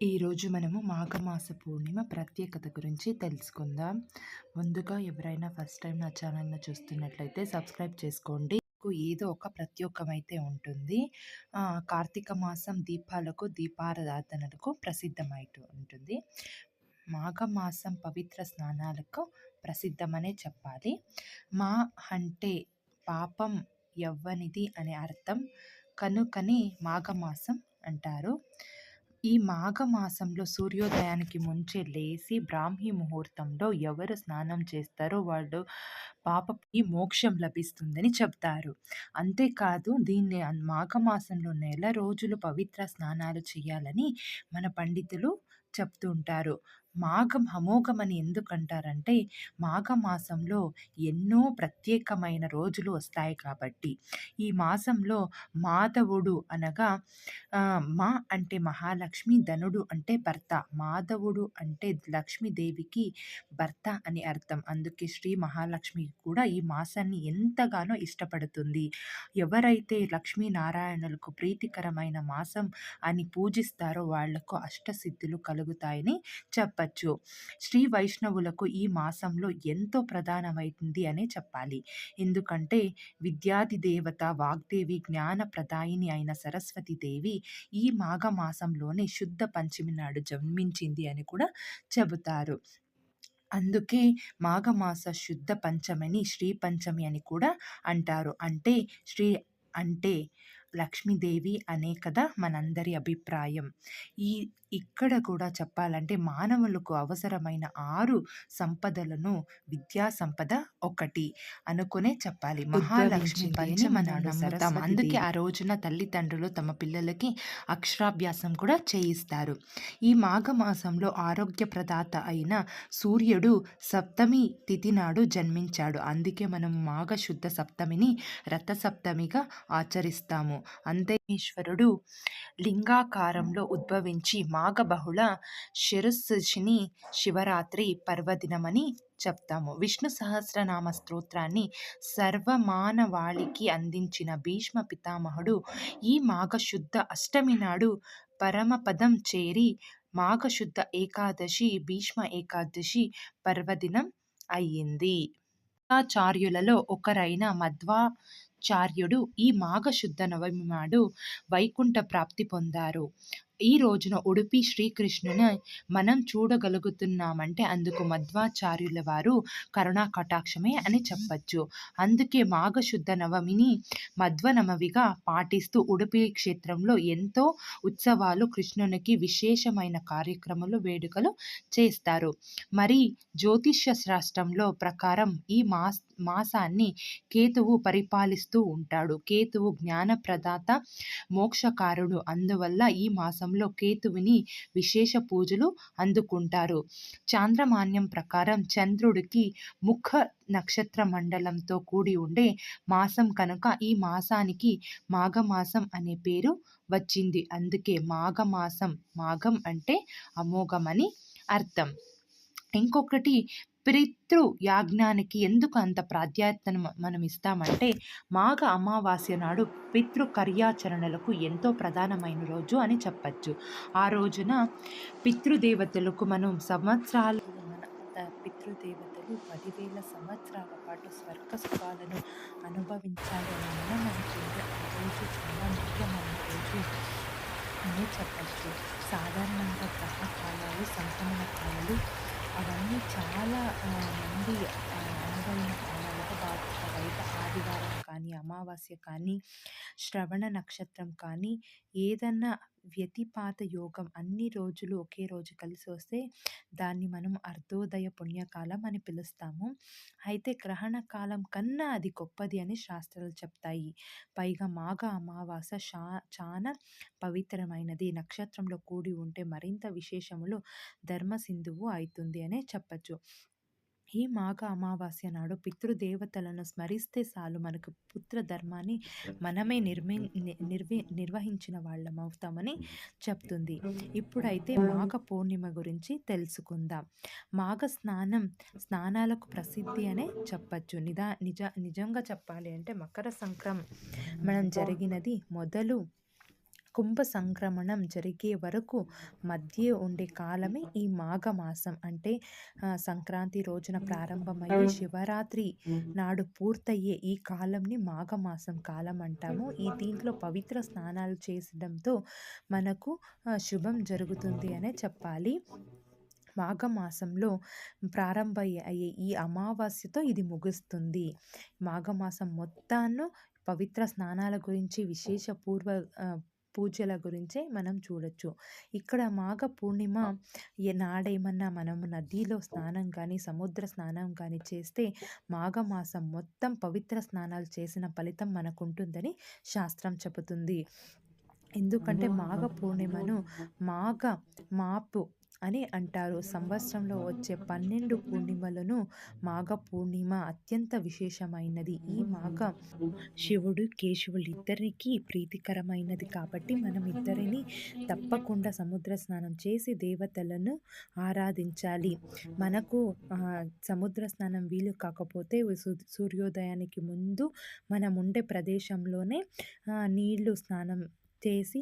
ఈరోజు మనము మాఘమాస పూర్ణిమ ప్రత్యేకత గురించి తెలుసుకుందాం. ముందుగా ఎవరైనా ఫస్ట్ టైం నా ఛానల్ని చూస్తున్నట్లయితే సబ్స్క్రైబ్ చేసుకోండి. ఏదో ఒక ప్రత్యేకమైతే ఉంటుంది. కార్తీక మాసం దీపాలకు దీపారాధనలకు ప్రసిద్ధమైతూ ఉంటుంది. మాఘమాసం పవిత్ర స్నానాలకు ప్రసిద్ధమనే చెప్పాలి. మా అంటే పాపం ఎవ్వనిది అనే అర్థం కనుకని మాఘమాసం అంటారు. ఈ మాఘమాసంలో సూర్యోదయానికి ముంచే లేసి బ్రాహ్మీ ముహూర్తంలో ఎవరు స్నానం చేస్తారో వాళ్ళు పాపకి మోక్షం లభిస్తుందని చెప్తారు. అంతేకాదు దీన్ని మాఘమాసంలో నెల రోజులు పవిత్ర స్నానాలు చేయాలని మన పండితులు చెప్తుంటారు. మాఘం అమోఘమని ఎందుకంటారంటే మాఘమాసంలో ఎన్నో ప్రత్యేకమైన రోజులు వస్తాయి కాబట్టి. ఈ మాసంలో మాధవుడు అనగా మా అంటే మహాలక్ష్మి ధనుడు అంటే భర్త. మాధవుడు అంటే లక్ష్మీదేవికి భర్త అని అర్థం. అందుకే శ్రీ మహాలక్ష్మి కూడా ఈ మాసాన్ని ఎంతగానో ఇష్టపడుతుంది. ఎవరైతే లక్ష్మీనారాయణులకు ప్రీతికరమైన మాసం అని పూజిస్తారో వాళ్ళకు అష్టసిద్ధులు కలుగుతాయని చెప్ప చెప్పచ్చు శ్రీ వైష్ణవులకు ఈ మాసంలో ఎంతో ప్రధానమైంది అనే చెప్పాలి. ఎందుకంటే విద్యాది దేవత వాగ్దేవి జ్ఞాన ప్రదాయిని అయిన సరస్వతి దేవి ఈ మాఘమాసంలోనే శుద్ధ పంచమి నాడు జన్మించింది అని కూడా చెబుతారు. అందుకే మాఘమాస శుద్ధ పంచమిని శ్రీ పంచమి అని కూడా అంటారు. అంటే శ్రీ అంటే లక్ష్మీదేవి అనే కదా మనందరి అభిప్రాయం. ఈ ఇక్కడ కూడా చెప్పాలంటే మానవులకు అవసరమైన ఆరు సంపదలను విద్యా సంపద ఒకటి అనుకునే చెప్పాలి. మహాలక్ష్మి పంచమనాడు అందుకే ఆ రోజున తల్లిదండ్రులు తమ పిల్లలకి అక్షరాభ్యాసం కూడా చేయిస్తారు. ఈ మాఘమాసంలో ఆరోగ్య ప్రదాత అయిన సూర్యుడు సప్తమి తిథి నాడు జన్మించాడు. అందుకే మనం మాఘ శుద్ధ సప్తమిని రథ సప్తమిగా ఆచరిస్తాము. అంతేశ్వరుడు లింగాకారంలో ఉద్భవించి మాఘబహుళ శిరస్సుని శివరాత్రి పర్వదినమని చెప్తాము. విష్ణు సహస్రనామ స్తోత్రాన్ని సర్వమానవాళికి అందించిన భీష్మ పితామహుడు ఈ మాఘశుద్ధ అష్టమి నాడు పరమపదం చేరి మాఘశుద్ధ ఏకాదశి భీష్మ ఏకాదశి పర్వదినం అయ్యింది. ఆచార్యులలో ఒకరైన చార్యుడు ఈ మాఘశుద్ధ నవమి నాడు వైకుంఠ ప్రాప్తి పొందారు. ఈ రోజున ఉడిపి శ్రీకృష్ణుని మనం చూడగలుగుతున్నామంటే అందుకు మధ్వాచార్యుల వారు కరుణా కటాక్షమే అని చెప్పచ్చు. అందుకే మాఘశుద్ధ నవమిని మధ్వనవమిగా పాటిస్తూ ఉడుపి క్షేత్రంలో ఎంతో ఉత్సవాలు కృష్ణునికి విశేషమైన కార్యక్రమాలు వేడుకలు చేస్తారు. మరి జ్యోతిష్య శాస్త్రంలో ప్రకారం ఈ మాస్ మాసాన్ని కేతువు పరిపాలిస్తూ ఉంటాడు. కేతువు జ్ఞానప్రదాత మోక్షకారుడు. అందువల్ల ఈ మాసం మాసంలో కేతువుని విశేష పూజలు అందుకుంటారు. చాంద్రమాన్యం ప్రకారం చంద్రుడికి ముఖ నక్షత్ర మండలంతో కూడి ఉండే మాసం కనుక ఈ మాసానికి మాఘమాసం అనే పేరు వచ్చింది. అందుకే మాఘమాసం మాఘం అంటే అమోఘమని అర్థం. ఇంకొకటి పితృ యాజ్ఞానికి ఎందుకు అంత ప్రాధాన్యతను మనం ఇస్తామంటే మాఘ అమావాస్య నాడు పితృ కార్యాచరణలకు ఎంతో ప్రధానమైన రోజు అని చెప్పచ్చు. ఆ రోజున పితృదేవతలకు మనం సంవత్సరాలు మన పితృదేవతలు పదివేల సంవత్సరాల పాటు స్వర్గ సుఖాలను అనుభవించాలని మనం రోజు చాలా ముఖ్యమైన రోజు అని చెప్పచ్చు. సాధారణంగా గ్రహ కాలాలు సంక్రమణ కాలాలు అవన్నీ చాలా మంది అనుభవించిన కాలాలుగా ఆదివారం కానీ అమావాస్య కానీ శ్రవణ నక్షత్రం కానీ ఏదన్నా వ్యతిపాత యోగం అన్ని రోజులు ఒకే రోజు కలిసి వస్తే దాన్ని మనం అర్ధోదయ పుణ్యకాలం అని పిలుస్తాము. అయితే గ్రహణ కాలం కన్నా అది గొప్పది అని శాస్త్రాలు చెప్తాయి. పైగా మాఘ అమావాస శా చాలా పవిత్రమైనది. నక్షత్రంలో కూడి ఉంటే మరింత విశేషములు ధర్మసింధువు అవుతుంది అనే చెప్పచ్చు. ఈ మాఘ అమావాస్య నాడు పితృదేవతలను స్మరిస్తే చాలు మనకు పుత్ర ధర్మాన్ని మనమే నిర్మి నిర్వి నిర్వహించిన వాళ్ళం అవుతామని చెప్తుంది. ఇప్పుడైతే మాఘ పూర్ణిమ గురించి తెలుసుకుందాం. మాఘ స్నానం స్నానాలకు ప్రసిద్ధి అనే చెప్పచ్చు. నిదా నిజ నిజంగా చెప్పాలి అంటే మకర సంక్రమణం జరిగినది మొదలు కుంభ సంక్రమణం జరిగే వరకు మధ్య ఉండే కాలమే ఈ మాఘమాసం. అంటే సంక్రాంతి రోజున ప్రారంభమయ్యే శివరాత్రి నాడు పూర్తయ్యే ఈ కాలంని మాఘమాసం కాలం అంటాము. ఈ దీంట్లో పవిత్ర స్నానాలు చేసడంతో మనకు శుభం జరుగుతుంది అనే చెప్పాలి. మాఘమాసంలో ప్రారంభ అయ్యే ఈ అమావాస్యతో ఇది ముగుస్తుంది. మాఘమాసం మొత్తాన్ని పవిత్ర స్నానాల గురించి విశేష పూర్వ పూజల గురించే మనం చూడొచ్చు. ఇక్కడ మాఘ పూర్ణిమ నాడేమన్నా మనం నదిలో స్నానం కానీ సముద్ర స్నానం కానీ చేస్తే మాఘమాసం మొత్తం పవిత్ర స్నానాలు చేసిన ఫలితం మనకు ఉంటుందని శాస్త్రం చెబుతుంది. ఎందుకంటే మాఘ పూర్ణిమను మాఘ మాపు అని అంటారు. సంవత్సరంలో వచ్చే పన్నెండు పూర్ణిమలను మాఘ పూర్ణిమ అత్యంత విశేషమైనది. ఈ మాఘ శివుడు కేశవులు ఇద్దరికి ప్రీతికరమైనది కాబట్టి మనం ఇద్దరిని తప్పకుండా సముద్ర స్నానం చేసి దేవతలను ఆరాధించాలి. మనకు సముద్ర స్నానం వీలు కాకపోతే సూర్యోదయానికి ముందు మనం ఉండే ప్రదేశంలోనే నీళ్ళు స్నానం చేసి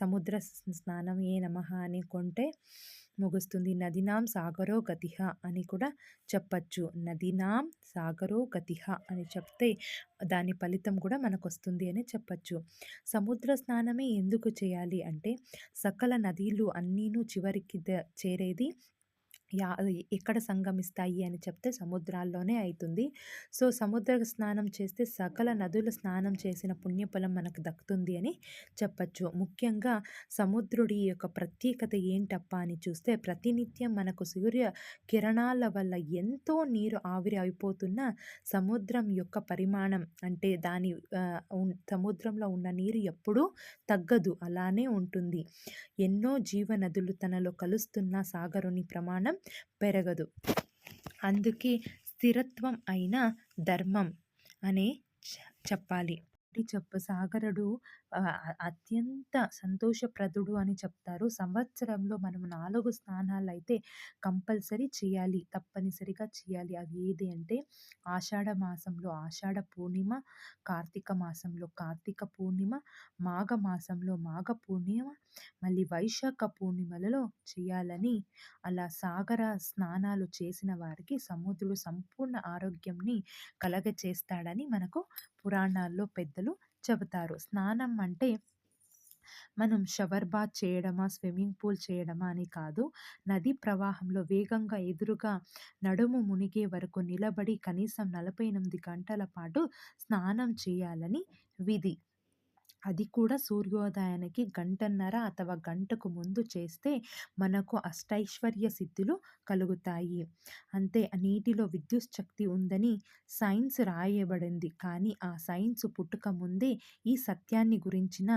సముద్ర స్నానం ఏ నమ అని కొంటే ముగుస్తుంది. నదినాం సాగరో గతిహ అని కూడా చెప్పచ్చు. నదినాం సాగరో గతిహ అని చెప్తే దాని ఫలితం కూడా మనకు వస్తుంది అని చెప్పచ్చు. సముద్ర స్నానమే ఎందుకు చేయాలి అంటే సకల నదీలు అన్నీను చివరికి చేరేది యా ఎక్కడ సంగమిస్తాయి అని చెప్తే సముద్రాల్లోనే అవుతుంది సో సముద్ర స్నానం చేస్తే సకల నదుల స్నానం చేసిన పుణ్యఫలం మనకు దక్కుతుంది అని చెప్పచ్చు. ముఖ్యంగా సముద్రుడి యొక్క ప్రత్యేకత ఏంటప్ప అని చూస్తే ప్రతినిత్యం మనకు సూర్య కిరణాల వల్ల ఎంతో నీరు ఆవిరి అయిపోతున్న సముద్రం యొక్క పరిమాణం అంటే దాని సముద్రంలో ఉన్న నీరు ఎప్పుడూ తగ్గదు అలానే ఉంటుంది. ఎన్నో జీవనదులు తనలో కలుస్తున్న సాగరుని ప్రమాణం పెరగదు. అందుకే స్థిరత్వం అయిన ధర్మం అనే చెప్పాలి. చెప్పసాగరుడు అత్యంత సంతోషప్రదుడు అని చెప్తారు. సంవత్సరంలో మనం నాలుగు స్నానాలు అయితే కంపల్సరీ చేయాలి. తప్పనిసరిగా చేయాలి. అవి ఏది అంటే ఆషాఢ మాసంలో ఆషాఢ పూర్ణిమ కార్తీక మాసంలో కార్తీక పూర్ణిమ మాఘ మాసంలో మాఘ పూర్ణిమ మళ్ళీ వైశాఖ పూర్ణిమలలో చేయాలని అలా సాగర స్నానాలు చేసిన వారికి సముద్రుడు సంపూర్ణ ఆరోగ్యంని కలగచేస్తాడని మనకు పురాణాల్లో పెద్దలు చెబుతారు. స్నానం అంటే మనం షవర్ బాత్ చేయడమా స్విమ్మింగ్ పూల్ చేయడమా అని కాదు. నది ప్రవాహంలో వేగంగా ఎదురుగా నడుము మునిగే వరకు నిలబడి కనీసం నలభై ఎనిమిది గంటల పాటు స్నానం చేయాలని విధి. అది కూడా సూర్యోదయానికి గంటన్నర అథవా గంటకు ముందు చేస్తే మనకు అష్టైశ్వర్య సిద్ధులు కలుగుతాయి. అంతే నీటిలో విద్యుత్ శక్తి ఉందని సైన్స్ రాయబడింది. కానీ ఆ సైన్స్ పుట్టుక ముందే ఈ సత్యాన్ని గురించిన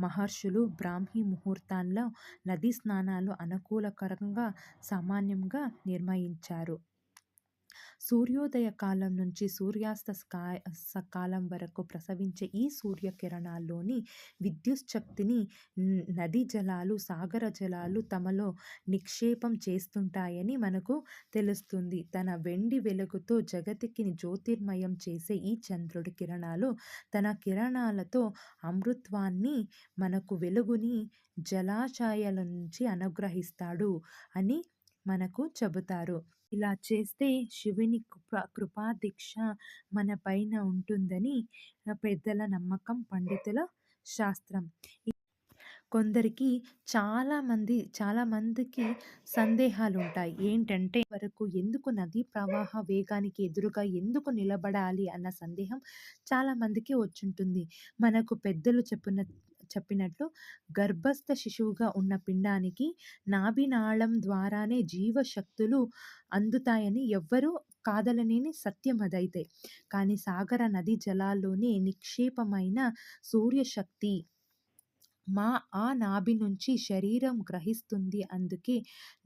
మహర్షులు బ్రాహ్మీ ముహూర్తాల్లో నదీ స్నానాలు అనుకూలకరంగా సామాన్యంగా నిర్ణయించారు. సూర్యోదయ కాలం నుంచి సూర్యాస్త కాలం వరకు ప్రసవించే ఈ సూర్యకిరణాల్లోని విద్యుత్ శక్తిని నదీ జలాలు సాగర జలాలు తమలో నిక్షేపం చేస్తుంటాయని మనకు తెలుస్తుంది. తన వెండి వెలుగుతో జగతికి జ్యోతిర్మయం చేసే ఈ చంద్రుడి కిరణాలు తన కిరణాలతో అమృత్వాన్ని మనకు వెలుగుని జలాశయాల నుంచి అనుగ్రహిస్తాడు అని మనకు చెబుతారు. ఇలా చేస్తే శివుని కృప కృపాదీక్ష మన పైన ఉంటుందని పెద్దల నమ్మకం పండితుల శాస్త్రం. కొందరికి చాలామంది చాలామందికి సందేహాలు ఉంటాయి ఏంటంటే వరకు ఎందుకు నదీ ప్రవాహ వేగానికి ఎదురుగా ఎందుకు నిలబడాలి అన్న సందేహం చాలామందికి వచ్చుంటుంది. మనకు పెద్దలు చెప్పిన చెప్పినట్లు గర్భస్థ శిశువుగా ఉన్న పిండానికి నాభినాళం ద్వారానే జీవశక్తులు అందుతాయని ఎవ్వరూ కాదలనేని సత్యం అదైతే. కానీ సాగర నది జలాల్లోనే నిక్షేపమైన సూర్యశక్తి మా ఆ నాభి నుంచి శరీరం గ్రహిస్తుంది. అందుకే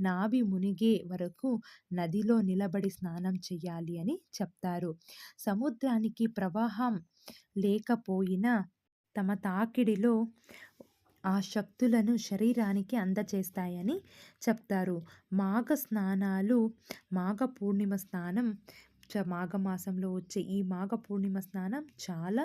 నాభి మునిగే వరకు నదిలో నిలబడి స్నానం చెయ్యాలి అని చెప్తారు. సముద్రానికి ప్రవాహం లేకపోయినా తమ తాకిడిలో ఆ శక్తులను శరీరానికి అందచేస్తాయని చెప్తారు. మాఘ స్నానాలు మాఘ పూర్ణిమ స్నానం మాఘమాసంలో వచ్చే ఈ మాఘ పూర్ణిమ స్నానం చాలా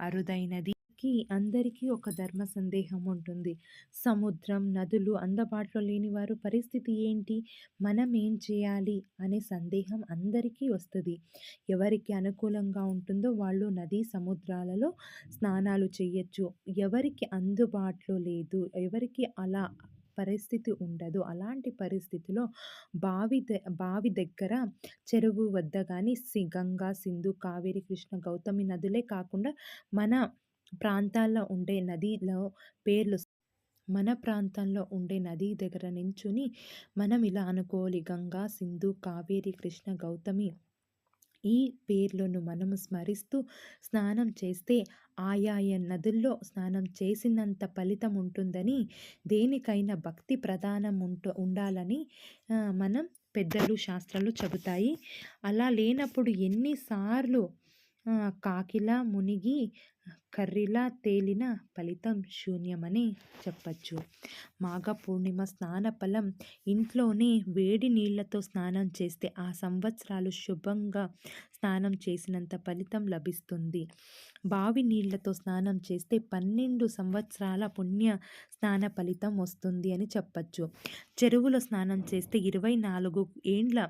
అరుదైనది. మనకి అందరికీ ఒక ధర్మ సందేహం ఉంటుంది. సముద్రం, నదులు అందుబాటులో లేని వారు పరిస్థితి ఏంటి? మనం ఏం చేయాలి? అనే సందేహం అందరికీ వస్తుంది ఎవరికి అనుకూలంగా ఉంటుందో వాళ్ళు నదీ, సముద్రాలలో స్నానాలు చేయొచ్చు ఎవరికి అందుబాటులో లేదు, ఎవరికి అలా పరిస్థితి ఉండదు. అలాంటి పరిస్థితిలో బావి ద బావి దగ్గర, చెరువు వద్ద కానీ సి గంగా, సింధు, కావేరి, కృష్ణ, గౌతమి నదులే కాకుండా మన ప్రాంతాల్లో ఉండే నదిలో పేర్లు మన ప్రాంతంలో ఉండే నది దగ్గర నించుని మనం ఇలా అనుకోవాలి. గంగా, సింధు, కావేరి, కృష్ణ, గౌతమి ఈ పేర్లను మనము స్మరిస్తూ స్నానం చేస్తే ఆయాయ నదుల్లో స్నానం చేసినంత ఫలితం ఉంటుందని, దేనికైనా భక్తి ప్రధానం ఉంట ఉండాలని మనం పెద్దలు, శాస్త్రాలు చెబుతాయి. అలా లేనప్పుడు ఎన్నిసార్లు కాకిలా మునిగి కర్రీలా తేలిన ఫలితం శూన్యమని చెప్పచ్చు మాఘ పూర్ణిమ స్నాన ఫలం ఇంట్లోనే వేడి నీళ్ళతో స్నానం చేస్తే ఆ సంవత్సరాలు శుభంగా స్నానం చేసినంత ఫలితం లభిస్తుంది. బావి నీళ్ళతో స్నానం చేస్తే 12 సంవత్సరాల పుణ్య స్నాన ఫలితం వస్తుంది అని చెప్పచ్చు చెరువులో స్నానం చేస్తే 24 ఏండ్ల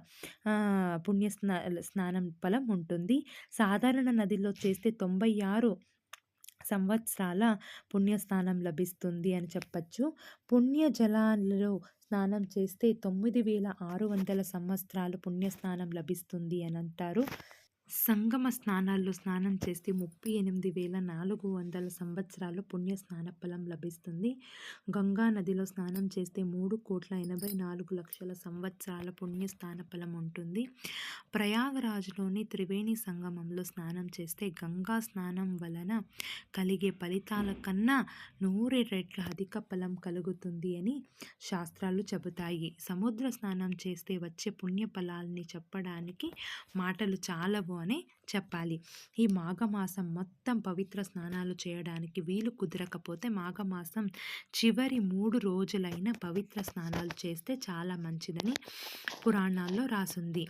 పుణ్య స్నా స్నానం ఫలం ఉంటుంది. సాధారణ నదిలో చేస్తే 96 సంవత్సరాల పుణ్యస్నానం లభిస్తుంది అని చెప్పొచ్చు. పుణ్య జలాల్లో స్నానం చేస్తే 9600 సంవత్సరాలు పుణ్యస్నానం లభిస్తుంది అని అంటారు సంగమ స్నానాల్లో స్నానం చేస్తే 38400 సంవత్సరాలు పుణ్య స్నాన ఫలం లభిస్తుంది. గంగా నదిలో స్నానం చేస్తే 3,84,00,000 సంవత్సరాల పుణ్య స్నాన ఫలం ఉంటుంది. ప్రయాగరాజ్‌లోని త్రివేణి సంగమంలో స్నానం చేస్తే గంగా స్నానం వలన కలిగే ఫలితాల కన్నా నూరు రెట్ల అధిక ఫలం కలుగుతుంది అని శాస్త్రాలు చెబుతాయి. సముద్ర స్నానం చేస్తే వచ్చే పుణ్య ఫలాల్ని చెప్పడానికి మాటలు చాలవు అనే చెప్పాలి. ఈ మాఘమాసం మొత్తం పవిత్ర స్నానాలు చేయడానికి వీలు కుదరకపోతే మాఘమాసం చివరి మూడు రోజులైన పవిత్ర స్నానాలు చేస్తే చాలా మంచిదని పురాణాల్లో రాసుంది.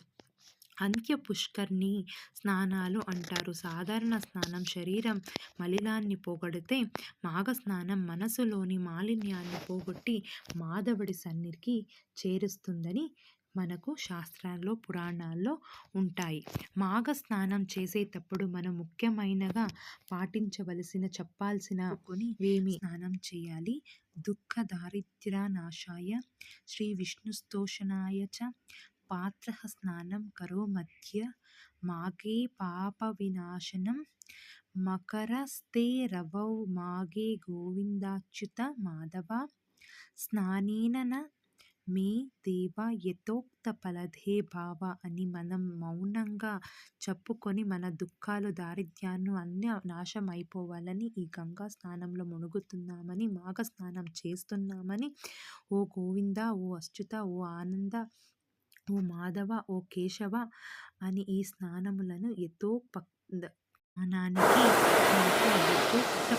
అంత్య పుష్కర్ని స్నానాలు అంటారు. సాధారణ స్నానం శరీరం మలినాన్ని పోగొడితే మాఘ స్నానం మనసులోని మాలిన్యాన్ని పోగొట్టి మాధవుడి సన్నిధికి చేరుస్తుందని మనకు శాస్త్రాల్లో, పురాణాల్లో ఉంటాయి. మాఘ స్నానం చేసేటప్పుడు మనం ముఖ్యమైనగా పాటించవలసిన, చెప్పాల్సిన కొన్నివేమి స్నానం చేయాలి. దుఃఖ దారిద్ర్యనాశాయ, శ్రీ విష్ణుస్తోషాయ చ పాత్ర స్నానం కరో మధ్య మాఘే పాపవినాశనం మకరస్థే రవౌ మాఘే గోవిందాచ్యుత మాధవ స్నానేన మే దేవ యథోక్త ఫలదే భవ అని మనం మౌనంగా చెప్పుకొని మన దుఃఖాలు, దారిద్ర్యాన్ని అన్నీ నాశమైపోవాలని అయిపోవాలని ఈ గంగా స్నానంలో మునుగుతున్నామని, మాఘ స్నానం చేస్తున్నామని ఓ గోవిందా, ఓ అచ్యుత, ఓ ఆనంద, ఓ మాధవ, ఓ కేశవ అని ఈ స్నానములను యథోప స్నానానికి మనకు యథోక్త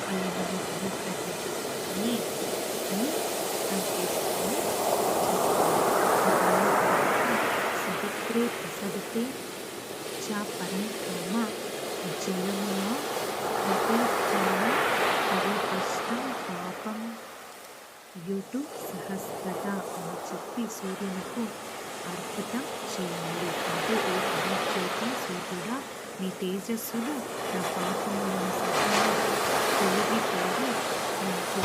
సవిత్రే చా చ పరం కామ పరిపుష్టం పాపం. యుటు సహస్రత అని చెప్పి సూర్యునకు అర్పితం చేయండి. అంటే ఓ పరమజ్యోతి సూర్యుడా నీ తేజస్సులు నా పాపములను సకలం తొలగిపోయి నాకు